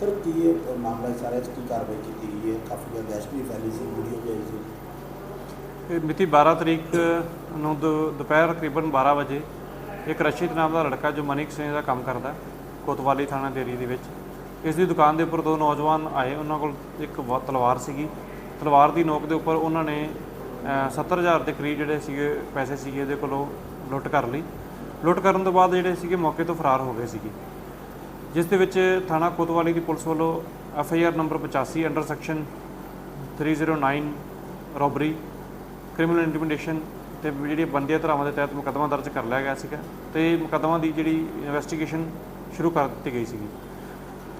Sir ਕੀ ਇਹ ਮਾਮਲਾ ਸਾਰਾ ਇਸ ਕੀ ਕਾਰਵਾਈ ਕੀਤੀ ਗਈ ਹੈ? ਕਾਫੀ ਜ਼ਿਆਦਾ ਦਹਿਸ਼ਤ ਵੀ ਫੈਲੀ ਸੀ ਵੀਡੀਓ ਵੀ ਆਈ ਸੀ। ਇਹ ਮਿਤੀ 12 ਤਰੀਕ ਨੂੰ ਦੁ- ਦੁਪਹਿਰ ਤਕਰੀਬਨ 12 ਵਜੇ ਇੱਕ ਰਸ਼ੀਦ ਨਾਮ ਦਾ ਲੜਕਾ ਜੋ ਮਨਿਕ ਸਿੰਘ ਦਾ ਕੰਮ ਕਰਦਾ ਕੋਤਵਾਲੀ ਥਾਣਾ ਦੇਰੀ ਦੇ ਵਿੱਚ। ਇਸ ਦੀ ਦੁਕਾਨ ਦੇ ਉੱਪਰ ਦੋ ਨੌਜਵਾਨ ਆਏ ਉਹਨਾਂ ਕੋਲ ਇੱਕ ਵਾ- ਤਲਵਾਰ ਸੀਗੀ। ਤਲਵਾਰ ਦੀ ਨੋਕ ਦੇ ਉੱਪਰ ਉਹਨਾਂ ਨੇ ਅ, 70000 ਦੇ ਕਰੀਬ ਜਿਹੜੇ ਸੀਗੇ ਪੈਸੇ ਸੀਗੇ ਇਹਦੇ ਕੋਲੋਂ ਲੁੱਟ ਕਰ ਲਈ। ਲੁੱਟ ਕਰਨ ਤੋਂ ਬਾਅਦ ਜਿਹੜੇ ਸੀਗੇ ਮੌਕੇ ਤੋਂ ਫਰਾਰ ਹੋ ਗਏ ਸੀਗੇ। ਜਿਸ ਦੇ ਵਿੱਚ ਥਾਣਾ ਕੋਤਵਾਲੀ ਦੀ ਪੁਲਿਸ ਵੱਲੋਂ F I R number 85 under section 309 robbery, criminal intimidation ਤੇ ਜਿਹੜੀ ਬੰਦੀਆਂ ਧਾਰਾਵਾਂ ਦੇ ਤਹਿਤ ਮੁਕੱਦਮਾ ਦਰਜ ਕਰ ਲਿਆ ਗਿਆ ਸੀਗਾ ਤੇ ਮੁਕੱਦਮਾ ਦੀ ਜਿਹੜੀ ਇਨਵੈਸਟੀਗੇਸ਼ਨ ਸ਼ੁਰੂ ਕਰ ਦਿੱਤੀ ਗਈ ਸੀਗੀ।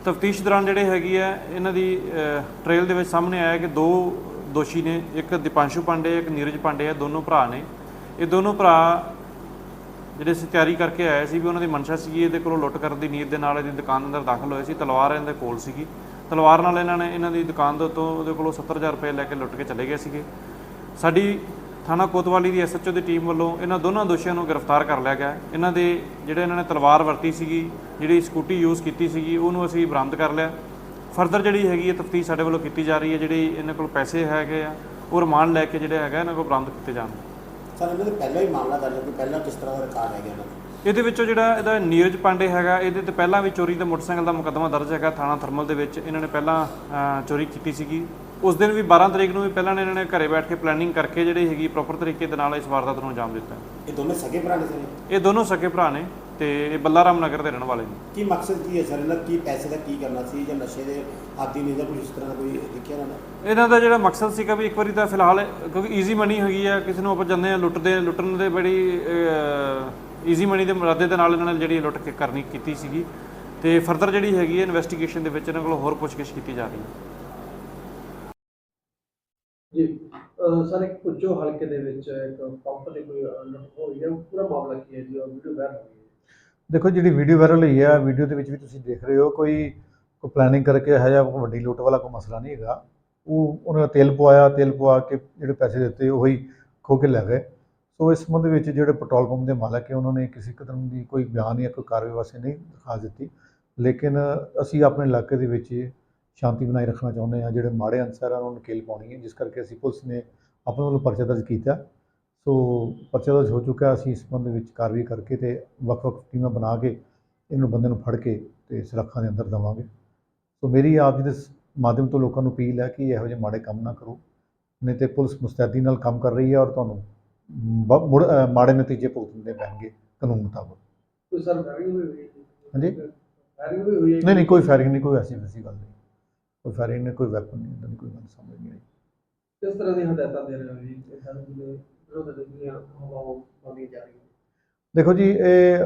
ਤਫਤੀਸ਼ ਦੌਰਾਨ ਜਿਹੜੇ ਹੈਗੀ ਆ, ਇਹਨਾਂ ਦੀ ਟ੍ਰੇਲ ਦੇ ਵਿੱਚ ਸਾਹਮਣੇ ਆਇਆ ਕਿ ਦੋ ਦੋਸ਼ੀ ਨੇ, ਇੱਕ ਦੀਪਾਂਸ਼ੂ ਪਾਂਡੇ, ਇੱਕ ਨੀਰਜ ਪਾਂਡੇ ਆ, ਦੋਨੋਂ ਭਰਾ ਨੇ। ਇਹ ਦੋਨੋਂ ਭਰਾ ਜਿਹੜੇ ਅਸੀਂ ਤਿਆਰੀ ਕਰਕੇ ਆਏ ਸੀ ਵੀ ਉਹਨਾਂ ਦੀ ਮਨਸ਼ਾ ਸੀ ਇਹਦੇ ਕੋਲੋਂ ਲੁੱਟ ਕਰਨ ਦੀ ਨੀਅਤ ਦੇ ਨਾਲ ਇਹਦੀ ਦੁਕਾਨ ਅੰਦਰ ਦਾਖਲ ਹੋਏ ਸੀ। ਤਲਵਾਰ ਇਹਨਾਂ ਦੇ ਕੋਲ ਸੀਗੀ। ਤਲਵਾਰ ਨਾਲ ਇਹਨਾਂ ਨੇ, ਇਹਨਾਂ ਦੀ ਦੁਕਾਨ ਦੇ ਉੱਤੋਂ ਉਹਦੇ ਕੋਲੋਂ 70000 ਰੁਪਏ ਲੈ ਕੇ ਲੁੱਟ ਕੇ ਚਲੇ ਗਏ ਸੀਗੇ। ਸਾਡੀ ਥਾਣਾ ਕੋਤਵਾਲੀ ਦੀ ਐਸਐਚਓ ਦੀ ਟੀਮ ਵੱਲੋਂ ਇਹਨਾਂ ਦੋਨਾਂ ਦੋਸ਼ੀਆਂ ਨੂੰ ਗ੍ਰਿਫਤਾਰ ਕਰ ਲਿਆ ਗਿਆ। ਇਹਨਾਂ ਦੇ ਜਿਹੜੇ ਇਹਨਾਂ ਨੇ ਤਲਵਾਰ ਵਰਤੀ ਸੀਗੀ, ਜਿਹੜੀ ਸਕੂਟੀ ਯੂਜ਼ ਕੀਤੀ ਸੀਗੀ, ਉਹਨੂੰ ਅਸੀਂ ਬਰਾਮਦ ਕਰ ਲਿਆ। ਫਰਦਰ ਜਿਹੜੀ ਹੈਗੀ ਹੈ ਤਫਤੀਸ਼ ਸਾਡੇ ਵੱਲੋਂ ਕੀਤੀ ਜਾ ਰਹੀ ਹੈ, ਜਿਹੜੀ ਇਹਨਾਂ ਕੋਲ ਪੈਸੇ ਹੈਗੇ ਆ, ਉਹ ਰਿਮਾਂਡ ਲੈ ਕੇ ਜਿਹੜੇ ਹੈਗਾ, ਇਹਨਾਂ ਕੋਲ ਬਰਾਮਦ ਕੀਤੇ ਜਾਣ ਸਰ ਇਹਨਾਂ ਦੇ ਪਹਿਲਾਂ ਹੀ ਮਾਮਲਾ ਦਰਜ ਹੈ ਕਿ ਪਹਿਲਾਂ ਕਿਸ ਤਰ੍ਹਾਂ ਦਾ ਰਿਕਾਰਡ ਹੈਗਾ ਇਹਨਾਂ ਦਾ। ਇਹਦੇ ਵਿੱਚੋਂ ਜਿਹੜਾ ਇਹਦਾ ਨੀਰਜ ਪਾਂਡੇ ਹੈਗਾ ਇਹਦੇ ਤੇ ਪਹਿਲਾਂ ਵੀ ਚੋਰੀ ਦਾ ਮੋਟਰਸਾਈਕਲ ਦਾ ਮੁਕੱਦਮਾ ਦਰਜ ਹੈਗਾ ਥਾਣਾ ਥਰਮਲ ਦੇ ਵਿੱਚ। ਇਹਨਾਂ ਨੇ ਪਹਿਲਾਂ ਅ, ਚੋਰੀ ਕੀਤੀ ਸੀਗੀ। ਉਸ ਦਿਨ ਵੀ 12 ਤਰੀਕ ਨੂੰ ਵੀ ਪਹਿਲਾਂ ਇਹਨਾਂ ਨੇ ਘਰੇ ਬੈਠ ਕੇ ਪਲੈਨਿੰਗ ਕਰਕੇ ਜਿਹੜੀ ਹੈਗੀ ਪ੍ਰੋਪਰ ਤਰੀਕੇ ਦੇ ਨਾਲ ਇਸ ਵਾਰਦਾਤ ਨੂੰ ਅੰਜਾਮ ਦਿੱਤਾ। ਇਹ ਦੋਨੇ ਸਗੇ ਭਰਾ ਨੇ ਸਰ? ਇਹ ਦੋਨੋਂ ਸਕੇ ਭਰਾ ਨੇ। ਤੇ ਇਹ ਬੱਲਾਰਾਮ ਨਗਰ ਦੇ ਰਹਿਣ ਵਾਲੇ ਨੇ। ਕੀ ਮਕਸਦ ਕੀ ਹੈ ਸਰ? ਇਹਨਾਂ? ਕੀ ਪੈਸੇ ਦਾ ਕੀ ਕਰਨਾ ਸੀ ਜਾਂ ਨਸ਼ੇ ਦੇ ਆਦੀ ਨਹੀਂ ਜਾਂ ਕੋਈ ਇਸ ਤਰ੍ਹਾਂ ਦਾ ਕੋਈ ਦੇਖਿਆ ਨਾ? ਇਹਨਾਂ ਦਾ ਜਿਹੜਾ ਮਕਸਦ ਸੀਗਾ ਵੀ ਇੱਕ ਵਾਰੀ ਤਾਂ ਫਿਲਹਾਲ ਕਿਉਂਕਿ ਈਜ਼ੀ ਮਨੀ ਹੈਗੀ ਆ ਕਿਸੇ ਨੂੰ ਆਪਾਂ ਜਾਂਦੇ ਆ ਲੁੱਟਦੇ ਲੁੱਟਣ ਦੇ ਬੜੀ ਈਜ਼ੀ ਮਨੀ ਦੇ ਮੁਰਾਦੇ ਦੇ ਨਾਲ ਇਹਨਾਂ ਨੇ ਜਿਹੜੀ ਲੁੱਟ ਕੇ ਕਰਨੀ ਕੀਤੀ ਸੀਗੀ। ਤੇ ਫਰਦਰ ਜਿਹੜੀ ਹੈਗੀ ਹੈ ਇਨਵੈਸਟੀਗੇਸ਼ਨ ਦੇ ਵਿੱਚ ਇਹਨਾਂ ਕੋਲ ਹੋਰ ਪੁੱਛਗਿੱਛ ਕੀਤੀ ਜਾ ਰਹੀ ਹੈ। ਜੀ ਸਰ ਇੱਕ ਪੁੱਜੋ ਹਲਕੇ ਦੇ ਵਿੱਚ ਇੱਕ ਪੰਪ ਤੇ ਕੋਈ ਲੁੱਟ ਹੋਈ ਹੈ ਪੂਰਾ ਮਾਮਲਾ ਕੀ ਹੈ ਜੀ? ਉਹ ਵੀਡੀਓ ਵਾਇਰਲ ਹੋਈ ਹੈ। ਦੇਖੋ ਜਿਹੜੀ ਵੀਡੀਓ ਵਾਇਰਲ ਹੋਈ ਹੈ ਵੀਡੀਓ ਦੇ ਵਿੱਚ ਵੀ ਤੁਸੀਂ ਦੇਖ ਰਹੇ ਹੋ, ਕੋਈ ਕੋਈ ਪਲੈਨਿੰਗ ਕਰਕੇ ਇਹੋ ਜਿਹਾ ਕੋਈ ਵੱਡੀ ਲੁੱਟ ਵਾਲਾ ਕੋਈ ਮਸਲਾ ਨਹੀਂ ਹੈਗਾ। ਉਹ ਉਹਨਾਂ ਨੇ ਤੇਲ ਪਵਾਇਆ, ਤੇਲ ਪਵਾ ਕੇ ਜਿਹੜੇ ਪੈਸੇ ਦਿੱਤੇ, ਉਹੀ ਖੋ ਕੇ ਲੈ ਗਏ। ਸੋ ਇਸ ਸੰਬੰਧ ਵਿੱਚ ਜਿਹੜੇ ਪੈਟਰੋਲ ਪੰਪ ਦੇ ਮਾਲਕ ਹੈ, ਉਹਨਾਂ ਨੇ ਕਿਸੇ ਕਿਸਮ ਦੀ ਕੋਈ ਬਿਆਨ ਜਾਂ ਕੋਈ ਕਾਰਵਾਈ ਵਾਸਤੇ ਨਹੀਂ ਦਿਖਾ ਦਿੱਤੀ। ਲੇਕਿਨ ਅਸੀਂ ਆਪਣੇ ਇਲਾਕੇ ਦੇ ਵਿੱਚ ਸ਼ਾਂਤੀ ਬਣਾਈ ਰੱਖਣਾ ਚਾਹੁੰਦੇ ਹਾਂ। ਜਿਹੜੇ ਮਾੜੇ ਅਨਸਰ ਆ ਉਹਨਾਂ ਨੂੰ ਨਕੇਲ ਪਾਉਣੀ ਹੈ, ਜਿਸ ਕਰਕੇ ਅਸੀਂ ਪੁਲਿਸ ਨੇ ਆਪਣੇ ਵੱਲੋਂ ਪਰਚਾ ਦਰਜ ਕੀਤਾ। ਸੋ ਪਰਚਾ ਦਰਜ ਹੋ ਚੁੱਕਾ ਅਸੀਂ ਇਸ ਸੰਬੰਧ ਵਿੱਚ ਕਾਰਵਾਈ ਕਰਕੇ ਤੇ ਵੱਖ-ਵੱਖ ਟੀਮਾਂ ਬਣਾ ਕੇ ਇਹਨੂੰ ਬੰਦੇ ਨੂੰ ਫੜ ਕੇ ਤੇ ਸਲਾਖਾਂ ਦੇ ਅੰਦਰ ਦੇਵਾਂਗੇ। ਸੋ ਮੇਰੀ ਆਪ ਜੀ ਦੇ ਮਾਧਿਅਮ ਤੋਂ ਲੋਕਾਂ ਨੂੰ ਅਪੀਲ ਹੈ ਕਿ ਇਹੋ ਜਿਹੇ ਮਾੜੇ ਕੰਮ ਨਾ ਕਰੋ। ਨਹੀਂ ਤੇ ਪੁਲਿਸ ਮੁਸਤੈਦੀ ਨਾਲ ਕੰਮ ਕਰ ਰਹੀ ਹੈ ਔਰ ਤੁਹਾਨੂੰ ਮੁੜ ਨਤੀਜੇ ਭੁਗਤਣੇ ਪੈਣਗੇ ਕਾਨੂੰਨ ਮੁਤਾਬਕ। ਕੋਈ ਸਰ ਫਾਇਰਿੰਗ ਹੋਈ ਹੋਈ ਹੈ ਹਾਂਜੀ? ਫਾਇਰਿੰਗ ਵੀ ਹੋਈ ਹੈ ਨਹੀਂ ਨਹੀਂ ਕੋਈ ਫਾਇਰਿੰਗ ਨਹੀਂ ਕੋਈ ਐਸੀ ਵੈਸੀ ਗੱਲ ਨਹੀਂ। ਕੋਈ ਫਾਇਰਿੰਗ ਨਹੀਂ ਕੋਈ ਵੈਪਨ ਨਹੀਂ ਕੋਈ ਗੱਲ ਸਮਝ ਨਹੀਂ ਆਈ। ਕਿਸ ਤਰ੍ਹਾਂ ਦੀ ਹਦਾਇਤਾਂ ਦੇ ਰਹੇ ਹੋ ਜੀ? ਵਿਰੋਧ ਦੀਆਂ ਹਵਾਵਾਂ ਪਾਉਂਦੀਆਂ ਜਾ ਰਹੀਆਂ। ਦੇਖੋ ਜੀ, ਇਹ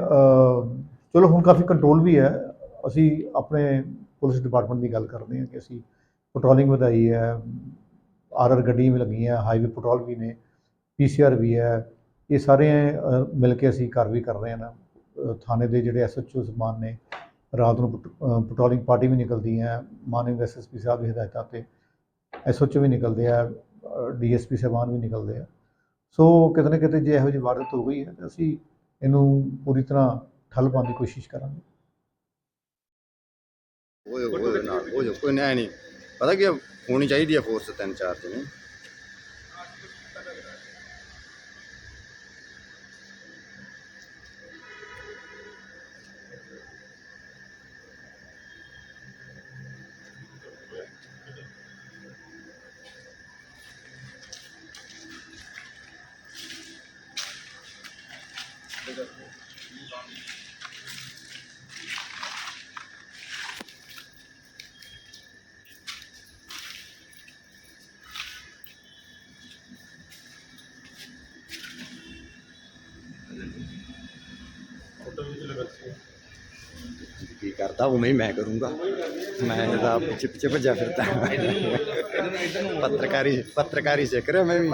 ਚਲੋ ਹੁਣ ਕਾਫੀ ਕੰਟਰੋਲ ਵੀ ਹੈ। ਅਸੀਂ ਆਪਣੇ ਪੁਲਿਸ ਡਿਪਾਰਟਮੈਂਟ ਦੀ ਗੱਲ ਕਰਦੇ ਹਾਂ ਕਿ ਅਸੀਂ ਪੈਟਰੋਲਿੰਗ ਵਧਾਈ ਹੈ, ਆਰ ਆਰ ਗੱਡੀਆਂ ਵੀ ਲੱਗੀਆਂ ਹਾਈਵੇ ਪੈਟਰੋਲ ਵੀ ਨੇ ਪੀਸੀਆਰ ਵੀ ਹੈ। ਇਹ ਸਾਰੇ ਮਿਲ ਕੇ ਅਸੀਂ ਕਾਰਵਾਈ ਕਰ ਰਹੇ ਹਾਂ ਨਾ। ਥਾਣੇ ਦੇ ਜਿਹੜੇ ਐਸਐਚਓ ਸਮਾਨ ਨੇ, ਰਾਤ ਨੂੰ ਪੈਟ- ਪੈਟਰੋਲਿੰਗ ਪਾਰਟੀ ਵੀ ਨਿਕਲਦੀ ਹੈ। ਮਾਨਯੋਗ ਐਸਐਸਪੀ ਸਾਹਿਬ ਦੀ ਹਦਾਇਤਾਂ ਤੇ ਐਸਐਚਓ ਵੀ ਨਿਕਲਦੇ ਆ ਡੀਐਸਪੀ ਸਾਹਿਬਾਨ ਵੀ ਨਿਕਲਦੇ ਆ। ਸੋ ਕਿਤੇ ਨਾ ਕਿਤੇ ਜੇ ਇਹੋ ਜਿਹੀ ਵਾਰਦਾਤ ਹੋ ਗਈ ਹੈ ਤਾਂ ਅਸੀਂ ਇਹਨੂੰ ਪੂਰੀ ਤਰ੍ਹਾਂ ਠੱਲ ਪਾਉਣ ਦੀ ਕੋਸ਼ਿਸ਼ ਕਰਾਂਗੇ। ਉਹ ਉਹ ਨਾਲ ਉਹ ਕੋਈ ਨਹੀਂ। ਪਤਾ ਕੀ ਹੋਣੀ ਚਾਹੀਦੀ ਹੈ ਫੋਰਸ ਤਿੰਨ ਚਾਰ ਜਣੇ ਕੀ ਉਵੇਂ ਹੀ ਮੈਂ ਕਰੂੰਗਾ। ਮੈਂ ਇਹਦਾ ਪਿੱਛੇ ਪਿੱਛੇ ਭੱਜਿਆ ਫਿਰਦਾ। ਪੱਤਰਕਾਰੀ ਪੱਤਰਕਾਰੀ ਸਿੱਖ ਰਿਹਾ ਮੈਂ ਵੀ।